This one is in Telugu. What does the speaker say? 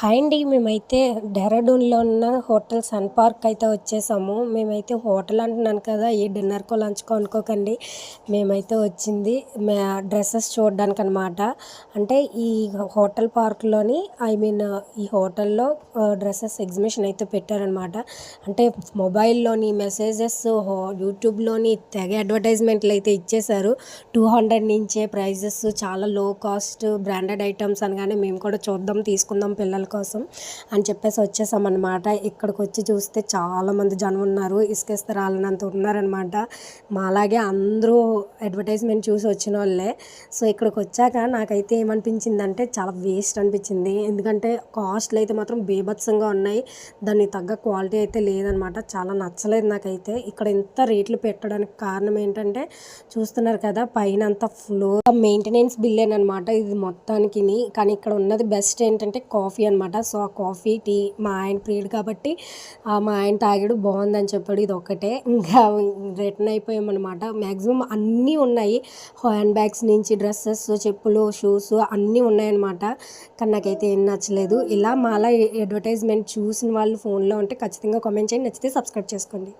హాయ్ అండి మేమైతే డెహ్రాడూన్లో ఉన్న హోటల్ సన్ పార్క్ అయితే వచ్చేసాము. మేమైతే హోటల్ అంటున్నాను కదా ఈ డిన్నర్కో లంచ్కో అనుకోకండి. మేమైతే వచ్చింది మే డ్రెస్సెస్ చూడడానికి అనమాట అంటే ఈ హోటల్ పార్క్లోని ఐ మీన్ ఈ హోటల్లో డ్రెస్సెస్ ఎగ్జిబిషన్ అయితే పెట్టారనమాట. అంటే మొబైల్లోని మెసేజెస్ యూట్యూబ్లోని తెగ అడ్వర్టైజ్మెంట్లు అయితే ఇచ్చేశారు. టూ హండ్రెడ్ నుంచే ప్రైజెస్ చాలా లో కాస్ట్ బ్రాండెడ్ ఐటమ్స్ అనగానే మేము కూడా చూద్దాం తీసుకుందాం పిల్లల కోసం అని చెప్పేసి వచ్చేసామన్నమాట. ఇక్కడికి వచ్చి చూస్తే చాలామంది జనం ఉన్నారు. ఇసుకేస్తే రాలనంత ఉన్నారనమాట మాలాగే అందరూ అడ్వర్టైజ్మెంట్ చూసి వచ్చిన వాళ్ళే. సో ఇక్కడికి వచ్చాక నాకైతే ఏమనిపించిందంటే చాలా వేస్ట్ అనిపించింది. ఎందుకంటే కాస్ట్లు అయితే మాత్రం బీభత్సంగా ఉన్నాయి. దానికి తగ్గ క్వాలిటీ అయితే లేదనమాట చాలా నచ్చలేదు నాకైతే. ఇక్కడ ఇంత రేట్లు పెట్టడానికి కారణం ఏంటంటే చూస్తున్నారు కదా పైన అంతా ఫ్లోర్ మెయింటెనెన్స్ బిల్ అనమాట ఇది మొత్తానికి కానీ ఇక్కడ ఉన్నది బెస్ట్ ఏంటంటే కాఫీ అనమాట సో ఆ కాఫీ టీ మా ఆయన ప్రియుడు కాబట్టి మా ఆయన తాగాడు బాగుందని చెప్పాడు. ఇది ఒక్కటే ఇంకా రిటర్న్ అయిపోయామన్నమాట. మ్యాక్సిమం అన్నీ ఉన్నాయి. హ్యాండ్ బ్యాగ్స్ నుంచి డ్రెస్సెస్ చెప్పులు షూస్ అన్నీ ఉన్నాయన్నమాట. కానీ నాకైతే ఏం నచ్చలేదు. ఇలా మాలా అడ్వర్టైజ్మెంట్ చూసిన వాళ్ళు ఫోన్లో ఉంటే ఖచ్చితంగా కామెంట్ చేయండి. నచ్చితే సబ్స్క్రైబ్ చేసుకోండి.